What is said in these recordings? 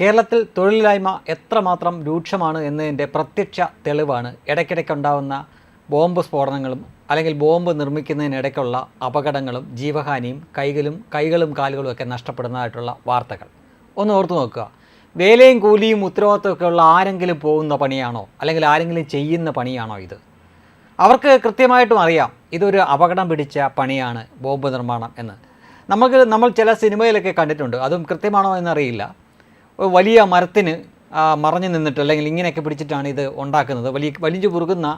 കേരളത്തിൽ തൊഴിലില്ലായ്മ എത്രമാത്രം രൂക്ഷമാണ് എന്നതിന്റെ പ്രത്യക്ഷ തെളിവാണ്. ഇടയ്ക്കിടയ്ക്കുണ്ടാവുന്ന ബോംബ് സ്ഫോടനങ്ങളും അല്ലെങ്കിൽ ബോംബ് നിർമ്മിക്കുന്നതിനിടയ്ക്കുള്ള അപകടങ്ങളും ജീവഹാനിയും കൈകളും കൈകളും കാലുകളും ഒക്കെ നഷ്ടപ്പെടുന്നതായിട്ടുള്ള വാർത്തകൾ. ഒന്ന് ഓർത്തു നോക്കുക. വേലയും കൂലിയും ഉത്തരവാദിത്തമൊക്കെ ഉള്ള ആരെങ്കിലും പോകുന്ന പണിയാണോ? അല്ലെങ്കിൽ ആരെങ്കിലും ചെയ്യുന്ന പണിയാണോ ഇത്? അവർക്ക് കൃത്യമായിട്ടും അറിയാം. ഇതൊരു അപകടം പിടിച്ച പണിയാണ് ബോംബ് നിർമ്മാണം എന്ന്. നമുക്ക് നമ്മൾ ചില സിനിമയിലൊക്കെ കണ്ടിട്ടുണ്ട്. അതും കൃത്യമാണോ എന്നറിയില്ല. വലിയ മരത്തിന് മറഞ്ഞു നിന്നിട്ട് അല്ലെങ്കിൽ ഇങ്ങനെയൊക്കെ പിടിച്ചിട്ടാണ് ഇത് ഉണ്ടാക്കുന്നത്. വലിയ വലിഞ്ഞു പുറുകുന്ന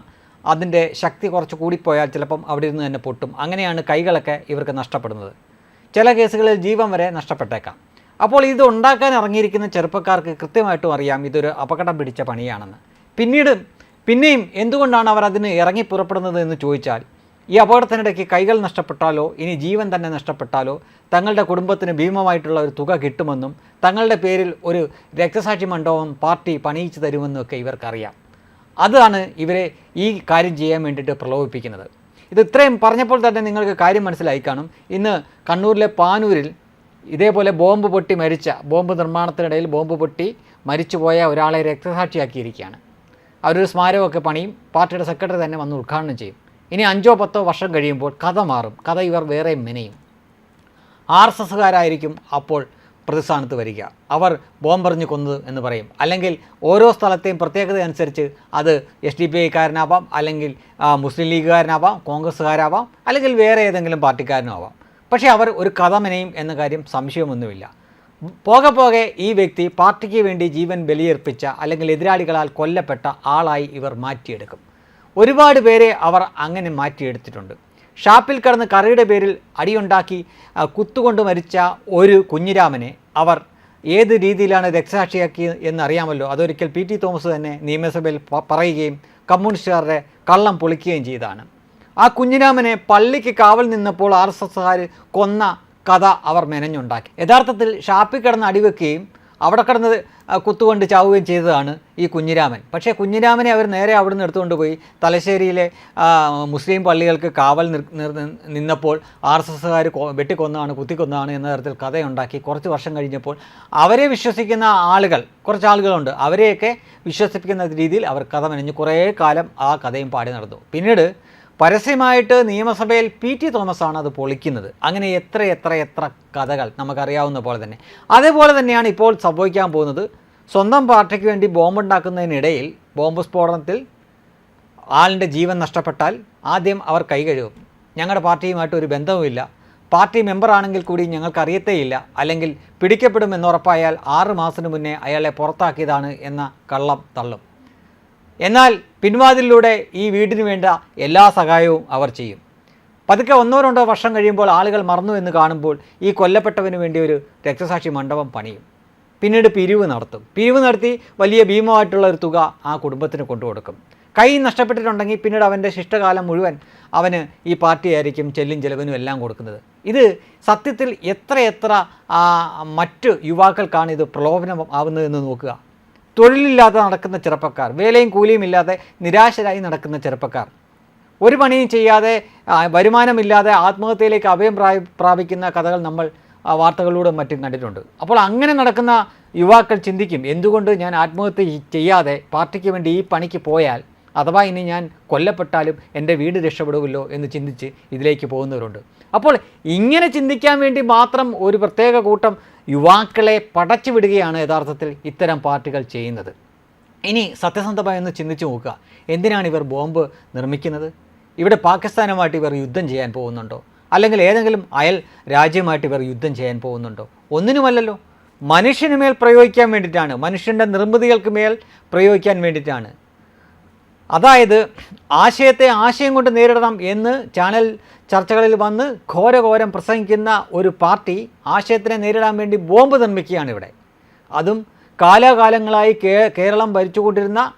അതിന്റെ ശക്തി കുറച്ച് കൂടിപ്പോയാൽ ചിലപ്പം അവിടെ ഇരുന്ന് തന്നെ പൊട്ടും. അങ്ങനെയാണ് കൈകളൊക്കെ ഇവർക്ക് നഷ്ടപ്പെടുന്നത്. ചില കേസുകളിൽ ജീവൻ വരെ നഷ്ടപ്പെട്ടേക്കാം. അപ്പോൾ ഇത് ഉണ്ടാക്കാൻ ഇറങ്ങിയിരിക്കുന്ന ചെറുപ്പക്കാർക്ക് കൃത്യമായിട്ടും അറിയാം ഇതൊരു അപകടം പിടിച്ച പണിയാണെന്ന്. പിന്നീട് പിന്നെയും എന്തുകൊണ്ടാണ് അവർ അതിന് ഇറങ്ങി പുറപ്പെടുന്നത് എന്ന് ചോദിച്ചാൽ ഈ അപകടത്തിനിടയ്ക്ക് കൈകൾ നഷ്ടപ്പെട്ടാലോ ഇനി ജീവൻ തന്നെ നഷ്ടപ്പെട്ടാലോ തങ്ങളുടെ കുടുംബത്തിന് ഭീമമായിട്ടുള്ള ഒരു തുക കിട്ടുമെന്നും തങ്ങളുടെ പേരിൽ ഒരു രക്തസാക്ഷി മണ്ഡപം പാർട്ടി പണിയിച്ചു തരുമെന്നും ഒക്കെ ഇവർക്കറിയാം. അതാണ് ഇവരെ ഈ കാര്യം ചെയ്യാൻ വേണ്ടിയിട്ട് പ്രലോഭിപ്പിക്കുന്നത്. ഇത് ഇത്രയും പറഞ്ഞപ്പോൾ തന്നെ നിങ്ങൾക്ക് കാര്യം മനസ്സിലായി കാണും. ഇന്ന് കണ്ണൂരിലെ പാനൂരിൽ ഇതേപോലെ ബോംബ് പൊട്ടി മരിച്ച ബോംബ് നിർമ്മാണത്തിനിടയിൽ ബോംബ് പൊട്ടി മരിച്ചുപോയ ഒരാളെ രക്തസാക്ഷിയാക്കിയിരിക്കുകയാണ്. അവരൊരു സ്മാരകമൊക്കെ പണിയും പാർട്ടിയുടെ സെക്രട്ടറി തന്നെ വന്ന് ഉദ്ഘാടനം ചെയ്യും. ഇനി അഞ്ചോ പത്തോ വർഷം കഴിയുമ്പോൾ കഥ മാറും. കഥ ഇവർ വേറെ മെനയും. ആർ എസ് എസ്സുകാരായിരിക്കും അപ്പോൾ പ്രതിസ്ഥാനത്ത് വരിക. അവർ ബോംബെറിഞ്ഞ് കൊന്നത് എന്ന് പറയും. അല്ലെങ്കിൽ ഓരോ സ്ഥലത്തെയും പ്രത്യേകത അനുസരിച്ച് അത് എസ് ഡി പി ഐക്കാരനാവാം അല്ലെങ്കിൽ മുസ്ലിം ലീഗുകാരനാവാം കോൺഗ്രസ്സുകാരാവാം അല്ലെങ്കിൽ വേറെ ഏതെങ്കിലും പാർട്ടിക്കാരനാവാം പക്ഷേ അവർ ഒരു കഥ മെനയും എന്ന കാര്യം സംശയമൊന്നുമില്ല. പോകെ പോകെ ഈ വ്യക്തി പാർട്ടിക്ക് വേണ്ടി ജീവൻ ബലിയർപ്പിച്ച അല്ലെങ്കിൽ എതിരാളികളാൽ കൊല്ലപ്പെട്ട ആളായി ഇവർ മാറ്റിയെടുക്കും. ഒരുപാട് പേരെ അവർ അങ്ങനെ മാറ്റിയെടുത്തിട്ടുണ്ട്. ഷാപ്പിൽ കടന്ന് കറിയുടെ പേരിൽ അടിയുണ്ടാക്കി കുത്തുകൊണ്ട് മരിച്ച ഒരു കുഞ്ഞിരാമനെ അവർ ഏത് രീതിയിലാണ് രക്തസാക്ഷിയാക്കി എന്നറിയാമല്ലോ. അതൊരിക്കൽ പി ടി തോമസ് തന്നെ നിയമസഭയിൽ പറയുകയും കമ്മ്യൂണിസ്റ്റുകാരുടെ കള്ളം പൊളിക്കുകയും ചെയ്തതാണ്. ആ കുഞ്ഞിരാമനെ പള്ളിക്ക് കാവൽ നിന്നപ്പോൾ ആർ എസ് കൊന്ന കഥ അവർ മെനഞ്ഞുണ്ടാക്കി. യഥാർത്ഥത്തിൽ ഷാപ്പിൽ കിടന്ന് അടിവെക്കുകയും അവിടെ കിടന്ന് കുത്തുകൊണ്ട് ചാവുകയും ചെയ്തതാണ് ഈ കുഞ്ഞിരാമൻ. പക്ഷേ കുഞ്ഞിരാമനെ അവർ നേരെ അവിടുന്ന് എടുത്തുകൊണ്ട് പോയി തലശ്ശേരിയിലെ മുസ്ലിം പള്ളികൾക്ക് കാവൽ നിന്നപ്പോൾ ആർ എസ് എസ്സുകാർ വെട്ടിക്കൊന്നാണ് കുത്തിക്കൊന്നാണ് എന്ന തരത്തിൽ കഥയുണ്ടാക്കി കുറച്ച് വർഷം കഴിഞ്ഞപ്പോൾ അവരെ വിശ്വസിക്കുന്ന ആളുകൾ കുറച്ച് ആളുകളുണ്ട്. അവരെയൊക്കെ വിശ്വസിപ്പിക്കുന്ന രീതിയിൽ അവർ കഥ മെനഞ്ഞ് കുറേ കാലം ആ കഥയും പാടി നടന്നു. പിന്നീട് പരസ്യമായിട്ട് നിയമസഭയിൽ പി ടി തോമസ് ആണ് അത് പൊളിക്കുന്നത്. അങ്ങനെ എത്ര എത്ര എത്ര കഥകൾ നമുക്കറിയാവുന്ന പോലെ തന്നെ. അതേപോലെ തന്നെയാണ് ഇപ്പോൾ സംഭവിക്കാൻ പോകുന്നത്. സ്വന്തം പാർട്ടിക്ക് വേണ്ടി ബോംബുണ്ടാക്കുന്നതിനിടയിൽ ബോംബ് സ്ഫോടനത്തിൽ ആളിന്റെ ജീവൻ നഷ്ടപ്പെട്ടാൽ ആദ്യം അവർ കൈ കഴുകും. ഞങ്ങളുടെ പാർട്ടിയുമായിട്ട് ഒരു ബന്ധവുമില്ല. പാർട്ടി മെമ്പറാണെങ്കിൽ കൂടി ഞങ്ങൾക്ക് അറിയത്തേയില്ല. അല്ലെങ്കിൽ പിടിക്കപ്പെടുമെന്നുറപ്പായാൽ ആറ് മാസത്തിന് മുന്നേ അയാളെ പുറത്താക്കിയതാണ് എന്ന കള്ളം തള്ളും. എന്നാൽ പിൻവാതിലൂടെ ഈ വീടിന് വേണ്ട എല്ലാ സഹായവും അവർ ചെയ്യും. പതുക്കെ ഒന്നോ രണ്ടോ വർഷം കഴിയുമ്പോൾ ആളുകൾ മറന്നു എന്ന് കാണുമ്പോൾ ഈ കൊല്ലപ്പെട്ടവന് വേണ്ടി ഒരു രക്തസാക്ഷി മണ്ഡപം പണിയും. പിന്നീട് പിരിവ് നടത്തും. പിരിവ് നടത്തി വലിയ ഭീമമായിട്ടുള്ള ഒരു തുക ആ കുടുംബത്തിന് കൊണ്ടുകൊടുക്കും. കൈ നഷ്ടപ്പെട്ടിട്ടുണ്ടെങ്കിൽ പിന്നീട് അവന്റെ ശിഷ്ടകാലം മുഴുവൻ അവന് ഈ പാർട്ടിയായിരിക്കും ചെല്ലും ചെലവിനും എല്ലാം കൊടുക്കുന്നത്. ഇത് സത്യത്തിൽ എത്രയെത്ര മറ്റ് യുവാക്കൾക്കാണ് ഇത് പ്രലോഭനം ആവുന്നതെന്ന് നോക്കുക. തൊഴിലില്ലാതെ നടക്കുന്ന ചെറുപ്പക്കാർ വേലയും കൂലിയും ഇല്ലാതെ നിരാശരായി നടക്കുന്ന ചെറുപ്പക്കാർ. ഒരു പണിയും ചെയ്യാതെ വരുമാനമില്ലാതെ ആത്മഹത്യയിലേക്ക് അഭയം പ്രാപി പ്രാപിക്കുന്ന കഥകൾ നമ്മൾ വാർത്തകളിലൂടെ മറ്റും കണ്ടിട്ടുണ്ട്. അപ്പോൾ അങ്ങനെ നടക്കുന്ന യുവാക്കൾ ചിന്തിക്കും എന്തുകൊണ്ട് ഞാൻ ആത്മഹത്യ ചെയ്യാതെ പാർട്ടിക്ക് വേണ്ടി ഈ പണിക്ക് പോയാൽ അഥവാ ഇനി ഞാൻ കൊല്ലപ്പെട്ടാലും എന്റെ വീട് രക്ഷപ്പെടുമല്ലോ എന്ന് ചിന്തിച്ച് ഇതിലേക്ക് പോകുന്നവരുണ്ട്. അപ്പോൾ ഇങ്ങനെ ചിന്തിക്കാൻ വേണ്ടി മാത്രം ഒരു പ്രത്യേക കൂട്ടം യുവാക്കളെ പടച്ചു വിടുകയാണ് യഥാർത്ഥത്തിൽ ഇത്തരം പാർട്ടികൾ ചെയ്യുന്നത്. ഇനി സത്യസന്ധമായി ഒന്ന് ചിന്തിച്ചു നോക്കുക. എന്തിനാണ് ഇവർ ബോംബ് നിർമ്മിക്കുന്നത്? ഇവിടെ പാകിസ്ഥാനുമായിട്ട് ഇവർ യുദ്ധം ചെയ്യാൻ പോകുന്നുണ്ടോ? അല്ലെങ്കിൽ ഏതെങ്കിലും അയൽ രാജ്യമായിട്ട് ഇവർ യുദ്ധം ചെയ്യാൻ പോകുന്നുണ്ടോ? ഒന്നിനുമല്ലല്ലോ. മനുഷ്യന് മേൽ പ്രയോഗിക്കാൻ വേണ്ടിയിട്ടാണ്. മനുഷ്യന്റെ നിർമ്മിതികൾക്ക് മേൽ പ്രയോഗിക്കാൻ വേണ്ടിയിട്ടാണ്. അതായത് ആശയത്തെ ആശയം കൊണ്ട് നേരിടണം എന്ന് ചാനൽ ചർച്ചകളിൽ വന്ന് ഘോരഘോരം പ്രസംഗിക്കുന്ന ഒരു പാർട്ടി ആശയത്തിനെ നേരിടാൻ വേണ്ടി ബോംബ് നിർമ്മിക്കുകയാണ് ഇവിടെ. അതും കാലാകാലങ്ങളായി കേരളം ഭരിച്ചുകൊണ്ടിരുന്ന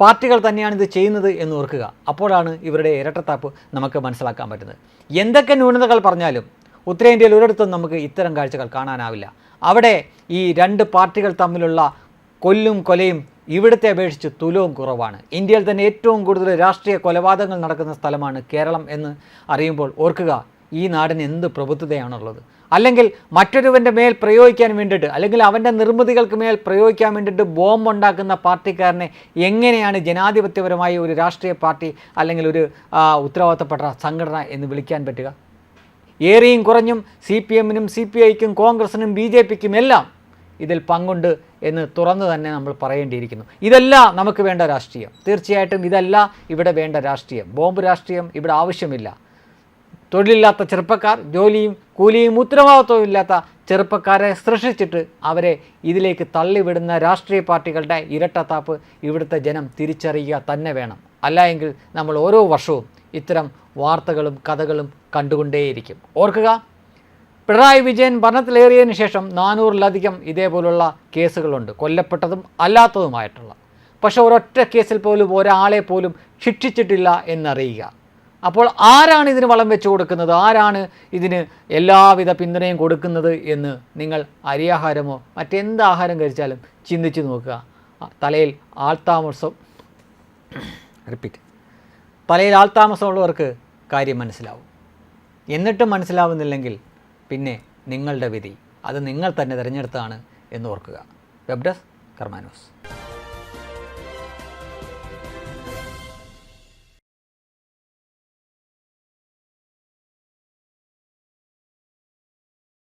പാർട്ടികൾ തന്നെയാണ് ഇത് ചെയ്യുന്നത് എന്ന് ഓർക്കുക. അപ്പോഴാണ് ഇവരുടെ ഇരട്ടത്താപ്പ് നമുക്ക് മനസ്സിലാക്കാൻ പറ്റുന്നത്. എന്തൊക്കെ ന്യൂനതകൾ പറഞ്ഞാലും ഉത്തരേന്ത്യയിൽ ഒരിടത്തും നമുക്ക് ഇത്തരം കാഴ്ചകൾ കാണാനാവില്ല. അവിടെ ഈ രണ്ട് പാർട്ടികൾ തമ്മിലുള്ള കൊല്ലും കൊലയും ഇവിടുത്തെ അപേക്ഷിച്ച് തുലവും കുറവാണ്. ഇന്ത്യയിൽ തന്നെ ഏറ്റവും കൂടുതൽ രാഷ്ട്രീയ കൊലപാതകങ്ങൾ നടക്കുന്ന സ്ഥലമാണ് കേരളം എന്ന് അറിയുമ്പോൾ ഓർക്കുക ഈ നാടിന് എന്ത് പ്രബുദ്ധതയാണുള്ളത്. അല്ലെങ്കിൽ മറ്റൊരുവന്റെ മേൽ പ്രയോഗിക്കാൻ വേണ്ടിയിട്ട് അല്ലെങ്കിൽ അവന്റെ നിർമ്മിതികൾക്ക് മേൽ പ്രയോഗിക്കാൻ വേണ്ടിയിട്ട് ബോംബ് ഉണ്ടാക്കുന്ന പാർട്ടിക്കാരനെ എങ്ങനെയാണ് ജനാധിപത്യപരമായി ഒരു രാഷ്ട്രീയ പാർട്ടി അല്ലെങ്കിൽ ഒരു ഉത്തരവാദിത്തപ്പെട്ട സംഘടന എന്ന് വിളിക്കാൻ പറ്റുക? ഏറെയും കുറഞ്ഞും സി പി എമ്മിനും സി പി ഐക്കും കോൺഗ്രസിനും ബി ജെ പിക്കും എല്ലാം ഇതിൽ പങ്കുണ്ട് എന്ന് തുറന്നു തന്നെ നമ്മൾ പറയേണ്ടിയിരിക്കുന്നു. ഇതല്ല നമുക്ക് വേണ്ട രാഷ്ട്രീയം. തീർച്ചയായിട്ടും ഇതല്ല ഇവിടെ വേണ്ട രാഷ്ട്രീയം. ബോംബ് രാഷ്ട്രീയം ഇവിടെ ആവശ്യമില്ല. തൊഴിലില്ലാത്ത ചെറുപ്പക്കാർ ജോലിയും കൂലിയും ഉത്തരവാദിത്വവും ഇല്ലാത്ത ചെറുപ്പക്കാരെ സൃഷ്ടിച്ചിട്ട് അവരെ ഇതിലേക്ക് തള്ളിവിടുന്ന രാഷ്ട്രീയ പാർട്ടികളുടെ ഇരട്ടത്താപ്പ് ഇവിടുത്തെ ജനം തിരിച്ചറിയുക തന്നെ വേണം. അല്ല നമ്മൾ ഓരോ വർഷവും ഇത്തരം വാർത്തകളും കഥകളും കണ്ടുകൊണ്ടേയിരിക്കും. ഓർക്കുക പിണറായി വിജയൻ ഭരണത്തിലേറിയതിനു ശേഷം നാനൂറിലധികം ഇതേപോലുള്ള കേസുകളുണ്ട്. കൊല്ലപ്പെട്ടതും അല്ലാത്തതുമായിട്ടുള്ള. പക്ഷേ ഒരൊറ്റ കേസിൽ പോലും ഒരാളെ പോലും ശിക്ഷിച്ചിട്ടില്ല എന്നറിയുക. അപ്പോൾ ആരാണ് ഇതിന് വളം വെച്ച് കൊടുക്കുന്നത്? ആരാണ് ഇതിന് എല്ലാവിധ പിന്തുണയും കൊടുക്കുന്നത് എന്ന് നിങ്ങൾ അരിയാഹാരമോ മറ്റെന്ത് ആഹാരം കഴിച്ചാലും ചിന്തിച്ച് നോക്കുക. തലയിൽ ആൾത്താമസം. റിപ്പീറ്റ് തലയിൽ ആൾത്താമസമുള്ളവർക്ക് കാര്യം മനസ്സിലാവും. എന്നിട്ടും മനസ്സിലാവുന്നില്ലെങ്കിൽ പിന്നെ നിങ്ങളുടെ വിധി. അത് നിങ്ങൾ തന്നെ തിരഞ്ഞെടുത്താണ് എന്ന് ഓർക്കുക. Web desk കർമാനോസ്